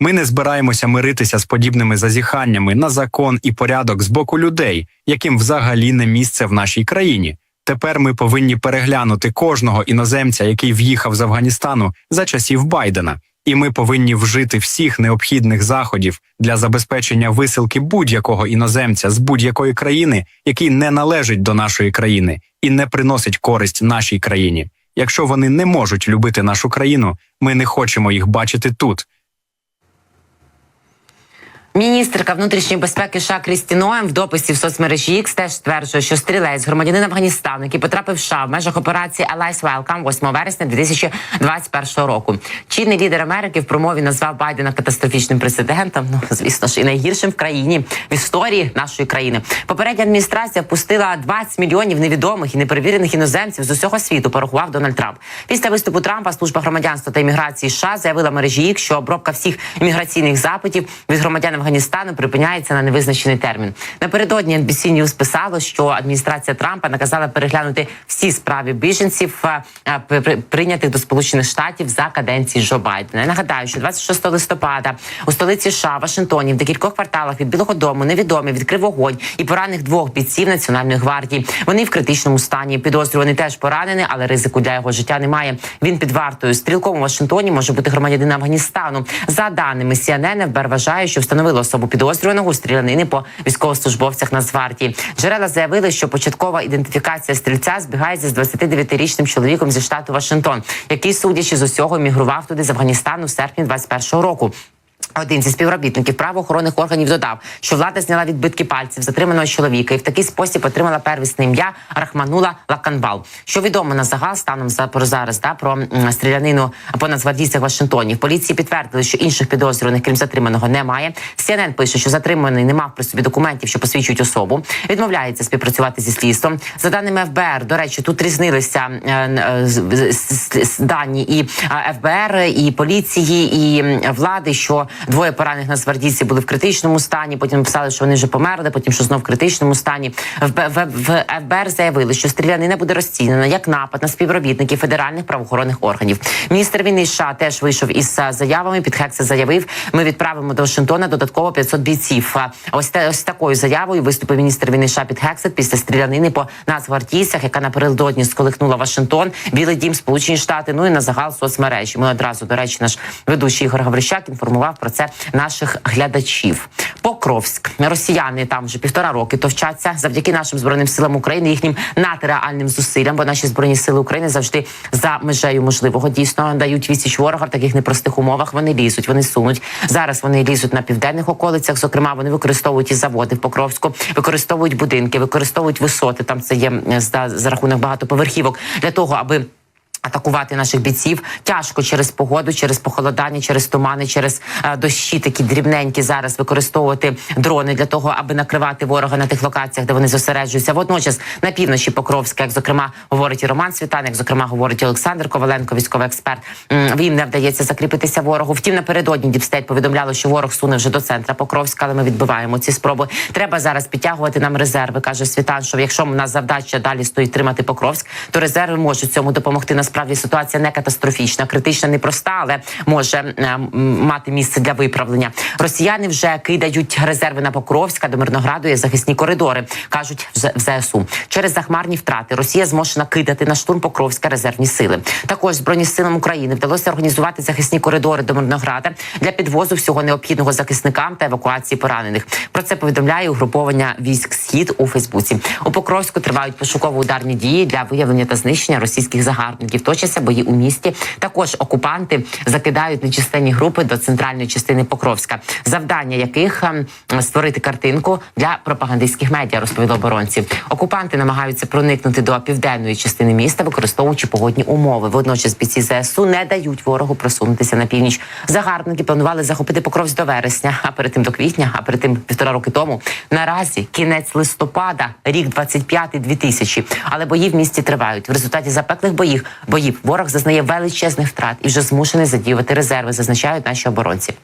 Ми не збираємося миритися з подібними зазіханнями на закон і порядок з боку людей, яким взагалі не місце в нашій країні. Тепер ми повинні переглянути кожного іноземця, який в'їхав з Афганістану за часів Байдена, і ми повинні вжити всіх необхідних заходів для забезпечення висилки будь-якого іноземця з будь-якої країни, який не належить до нашої країни і не приносить користь нашій країні. Якщо вони не можуть любити нашу країну, ми не хочемо їх бачити тут. Міністерка внутрішньої безпеки США Крісті Ноем в дописі в соцмережі X теж стверджує, що стрілець громадянин Афганістану, який потрапив в США в межах операції Allies Welcome 8 вересня 2021 року. Чинний лідер Америки в промові назвав Байдена катастрофічним президентом. Ну звісно ж, і найгіршим в країні в історії нашої країни. Попередня адміністрація впустила 20 мільйонів невідомих і неперевірених іноземців з усього світу. Порахував Дональд Трамп. Після виступу Трампа служба громадянства та імміграції США заявила мережі X, що обробка всіх імміграційних запитів від громадян Афганістану припиняється на невизначений термін. Напередодні NBC News писало, що адміністрація Трампа наказала переглянути всі справи біженців, е, е, при- при- прийнятих до Сполучених Штатів за каденції Джо Байдена. Я нагадаю, що 26 листопада у столиці США Вашингтоні в декількох кварталах від Білого Дому невідомі відкрив вогонь і поранених двох бійців Національної гвардії. Вони в критичному стані. Підозрюваний теж поранений, але ризику для його життя немає. Він під вартою. Стрілком у Вашингтоні може бути громадянин Афганістану. За даними CNN, ФБР вважає, що встановило особу підозрюваного у стрілянини по військовослужбовцях Нацгвардії. Джерела заявили, що початкова ідентифікація стрільця збігається з 29-річним чоловіком зі штату Вашингтон, який, судячи з усього, мігрував туди з Афганістану в серпні 21-го року. Один зі співробітників правоохоронних органів додав, що влада зняла відбитки пальців затриманого чоловіка і в такий спосіб отримала первісне ім'я Рахманула Лаканбал. Що відомо на загал станом за про зараз да про стрілянину по нацгвардійцях Вашингтоні. В поліції підтвердили, що інших підозрюваних, крім затриманого, немає. CNN пише, що затриманий не мав при собі документів, що посвідчують особу. Відмовляється співпрацювати зі слідством. За даними ФБР, до речі, тут різнилися е, е, дані і е, ФБР, і поліції, і влади, що двоє поранених нацгвардійців були в критичному стані. Потім писали, що вони вже померли. Потім що знов в критичному стані. В, в, в ФБР заявили, що стрілянина буде розцінена як напад на співробітників федеральних правоохоронних органів. Міністр війни США теж вийшов із е, заявами. Під Хекса заявив: ми відправимо до Вашингтона додатково 500 бійців. Ось те- ось такою заявою виступив міністр війни США під Хексет після стрілянини по нацгвардійцях, яка напередодні сколихнула Вашингтон, Білий Дім, Сполучені Штати. Ну і на загал соцмережі. Ми одразу до речі, наш ведучий Ігор Гаврищак інформував про це наших глядачів. Покровськ росіяни там вже півтора роки товчаться завдяки нашим збройним силам України, їхнім надреальним зусиллям, бо наші збройні сили України завжди за межею можливого дійсно дають відсіч ворога в таких непростих умовах. Вони лізуть, вони сунуть. Зараз вони лізуть на південних околицях. Зокрема, вони використовують і заводи в Покровську, використовують будинки, використовують висоти. Там це є е, за, за рахунок багатоповерхівок для того, аби. Атакувати наших бійців тяжко через погоду, через похолодання, через тумани, через е, дощі такі дрібненькі зараз використовувати дрони для того, аби накривати ворога на тих локаціях, де вони зосереджуються. Водночас на півночі Покровська, як зокрема говорить і Роман Світан, зокрема говорить Олександр Коваленко, військовий експерт. Їм не вдається закріпитися ворогу. Втім, напередодні Діпстейт повідомляло, що ворог суне вже до центра Покровська, але ми відбиваємо ці спроби. Треба зараз підтягувати нам резерви. каже Світан. Що якщо в нас завдача далі стоїть тримати Покровськ, то резерви можуть цьому допомогти. Насправді ситуація не катастрофічна, критична, непроста, але може е, мати місце для виправлення. Росіяни вже кидають резерви на Покровська до Мирнограду і захисні коридори. кажуть в ЗСУ. Через захмарні втрати Росія змушена кидати на штурм Покровська резервні сили. Також збройні силам України вдалося організувати захисні коридори до Мирнограда для підвозу всього необхідного захисникам та евакуації поранених. Про це повідомляє угруповання військ Схід у Фейсбуці. У Покровську тривають пошуково-ударні дії для виявлення та знищення російських загарбників. Точаться бої у місті. Також окупанти закидають нечисленні групи до центральної частини Покровська, завдання яких ем, створити картинку для пропагандистських медіа, розповіли оборонці. Окупанти намагаються проникнути до південної частини міста, використовуючи погодні умови. Водночас бійці ЗСУ не дають ворогу просунутися на північ. Загарбники планували захопити Покровськ до вересня, а перед тим до квітня, а перед тим півтора роки тому. Наразі кінець листопада, рік 25-2000. Але бої в місті тривають. В результаті запеклих боїв боїв ворог зазнає величезних втрат і вже змушений задіювати резерви, зазначають наші оборонці.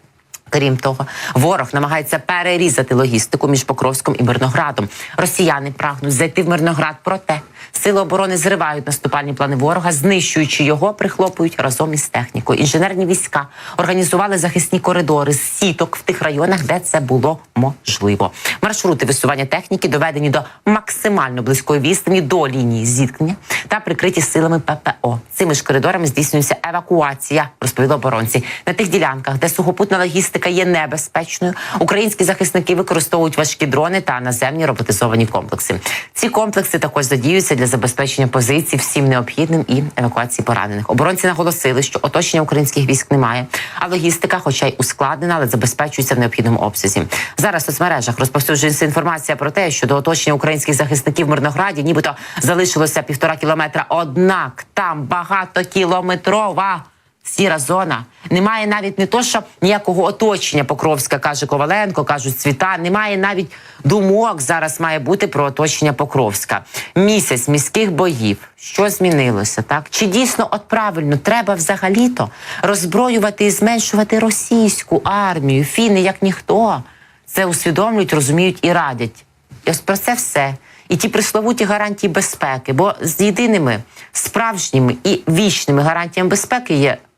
Крім того, ворог намагається перерізати логістику між Покровськом і Мирноградом. Росіяни прагнуть зайти в Мирноград, проте Сили оборони зривають наступальні плани ворога, знищуючи його, прихлопують разом із технікою. Інженерні війська організували захисні коридори з сіток в тих районах, де це було можливо. Маршрути висування техніки доведені до максимально близької відстані до лінії зіткнення та прикриті силами ППО. Цими ж коридорами здійснюється евакуація, розповіли оборонці. На тих ділянках, де сухопутна логістика є небезпечною, українські захисники використовують важкі дрони та наземні роботизовані комплекси. Ці комплекси також задіюються для забезпечення позицій всім необхідним і евакуації поранених. Оборонці наголосили, що оточення українських військ немає, а логістика, хоча й ускладнена, але забезпечується в необхідному обсязі. Зараз в соцмережах розповсюджується інформація про те, що до оточення українських захисників в Мирнограді нібито залишилося півтора кілометра. Однак там багатокілометрова сіра зона. Немає навіть не то, що ніякого оточення Покровська, каже Коваленко, кажуть Цвіта. Немає навіть думок зараз має бути про оточення Покровська. Місяць міських боїв. Що змінилося? Так чи дійсно от правильно треба взагалі-то роззброювати і зменшувати російську армію? Фіни як ніхто це усвідомлюють, розуміють і радять. І ось про це все. І ті присловуті гарантії безпеки, бо з єдиними справжніми і вічними гарантіями безпеки є